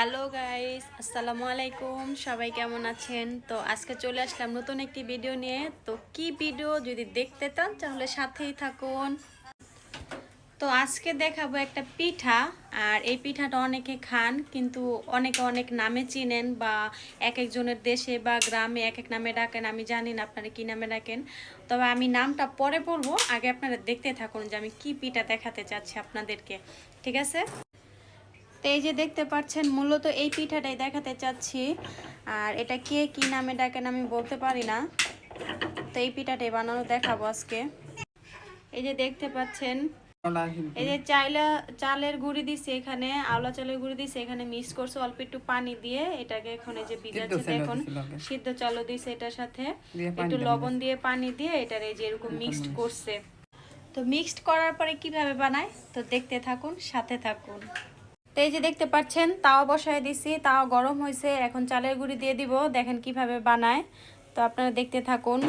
Hello guys, আসসালামু আলাইকুম। সবাই কেমন আছেন? তো আজকে চলে আসলাম নতুন একটি ভিডিও নিয়ে। তো কি ভিডিও? যদি দেখতে চান তাহলে সাথেই থাকুন। তো আজকে দেখাবো একটা পিঠা, আর এই পিঠাটা অনেকে খান, কিন্তু অনেকে অনেক নামে চিনেন বা এক একজনের দেশে বা গ্রামে এক এক নামে ডাকেন। আমি জানি না আপনারা কী নামে ডাকেন। তবে আমি নামটা পরে বলব। আগে আপনারা দেখতে থাকুন যে আমি কি পিঠা দেখাতে চাচ্ছি আপনাদেরকে। ঠিক আছে? তো এই যে দেখতে পাচ্ছেন মূলত এই পিঠাটাই দেখাতে চাচ্ছি। আর এটা কে কি নামে ডাকেন আমি বলতে পারি না। তো এই পিঠাটাই বানানো দেখাবো আজকে। এই যে দেখতে পাচ্ছেন এই যে চাইলা চালের গুঁড়ি দিছে এখানে আওলা চালের গুঁড়ি দিছে এখানে মিক্স করছে অল্প একটু পানি দিয়ে। এটাকে এখন এই যে ভিজাচ্ছে আগে। সিদ্ধ চালও দিছে এটার সাথে। একটু লবণ দিয়ে পানি দিয়ে এটার এই যে এরকম মিক্সড করছে। তো মিক্সড করার পরে কীভাবে বানায়? তো দেখতে থাকুন সাথে থাকুন। তো এই যে দেখতে পাচ্ছেন তাও বসায় দিছি তাও গরম হয়েছে এখন চালের গুঁড়ি দিয়ে দিব, দেখেন কীভাবে বানায়। তো আপনারা দেখতে থাকুন।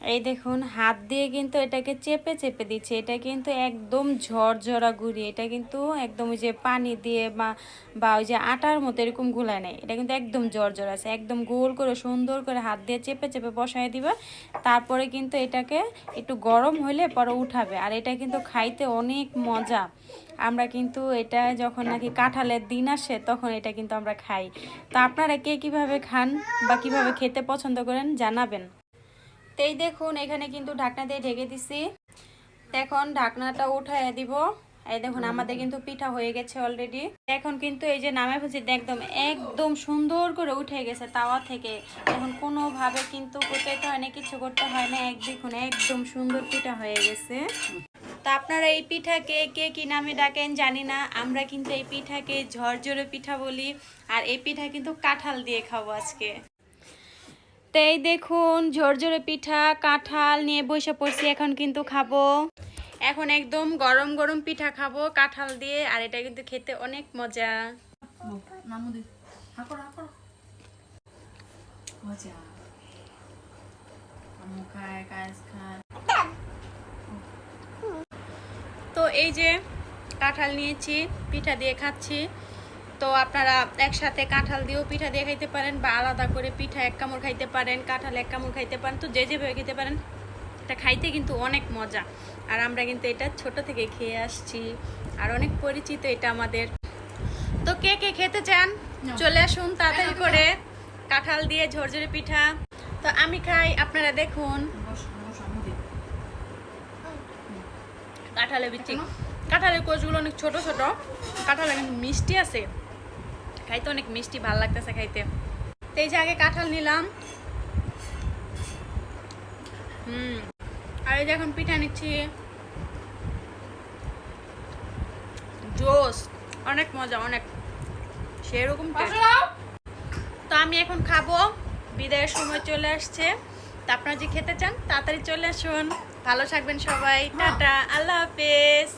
এই দেখুন, হাত দিয়ে কিন্তু এটাকে চেপে চেপে দিচ্ছে। এটা কিন্তু একদম ঝরঝরা গুঁড়ি। এটা কিন্তু একদম ওই যে পানি দিয়ে বা বা ওই যে আটার মতো এরকম গুলায় নেই এটা কিন্তু একদম ঝরঝর আছে। একদম গোল করে, সুন্দর করে হাত দিয়ে চেপে চেপে বসায় দিবে। তারপরে কিন্তু এটাকে একটু গরম হলে পরে উঠাবে। আর এটা কিন্তু খাইতে অনেক মজা। আমরা কিন্তু এটা যখন নাকি কাঁঠালের দিন আসে, তখন এটা কিন্তু আমরা খাই। তো আপনারা কে কীভাবে খান বা কীভাবে খেতে পছন্দ করেন জানাবেন। তো এই দেখুন, এখানে কিন্তু ঢাকনা দিয়ে ঢেকে দিছি। এখন ঢাকনাটা উঠায় দিব। এই দেখুন, আমাদের কিন্তু পিঠা হয়ে গেছে অলরেডি এখন কিন্তু এই যে নামে ফেলছি একদম একদম সুন্দর করে উঠে গেছে তাওয়া থেকে। এখন কোনোভাবে কিন্তু কোচাইতে হয় না, কিছু করতে হয় না। এক দেখুন, একদম সুন্দর পিঠা হয়ে গেছে। তা আপনারা এই পিঠাকে কে কি নামে ডাকেন জানি না। আমরা কিন্তু এই পিঠাকে ঝরঝরে পিঠা বলি। আর এই পিঠা কিন্তু কাঁঠাল দিয়ে খাব আজকে। তাই দেখুন ঝরঝরে পিঠা কাঁঠাল নিয়ে বসে পড়ছি এখন কিন্তু খাব। এখন একদম গরম গরম পিঠা খাব কাঁঠাল দিয়ে আর এটা কিন্তু খেতে অনেক মজা। তো এই যে কাঁঠাল নিয়েছি পিঠা দিয়ে খাচ্ছি। তো আপনারা একসাথে কাঁঠাল দিয়েও পিঠা দিয়ে খাইতে পারেন বা আলাদা করে পিঠা এক কামড় খাইতে পারেন কাঁঠাল এক কামড় খাইতে পারেন তো যে যেভাবে খেতে পারেন এটা খাইতে কিন্তু অনেক মজা। আর আমরা কিন্তু এটা ছোট থেকে খেয়ে আসছি। আর অনেক পরিচিত এটা আমাদের। তো কে কে খেতে চান? চলে আসুন তাড়াতাড়ি করে। কাঁঠাল দিয়ে ঝরঝরে পিঠা। তো আমি খাই আপনারা দেখুন। কাঁঠালের বিচি। কাঁঠালের কোচগুলো অনেক ছোট ছোট। কাঁঠালের কিন্তু মিষ্টি আছে। খাইতে অনেক মিষ্টি ভালো লাগতেছে খাইতে। তো এই যে আগে কাঁঠাল নিলাম। হুম আর এই যে এখন পিঠা নিচ্ছি। জোস অনেক মজা অনেক। সেরকম। তো আমি এখন খাব বিদায়ের সময় চলে আসছে। তা আপনারা যে খেতে চান তাড়াতাড়ি চলে আসুন। ভালো থাকবেন সবাই। টাটা আল্লাহ হাফেজ।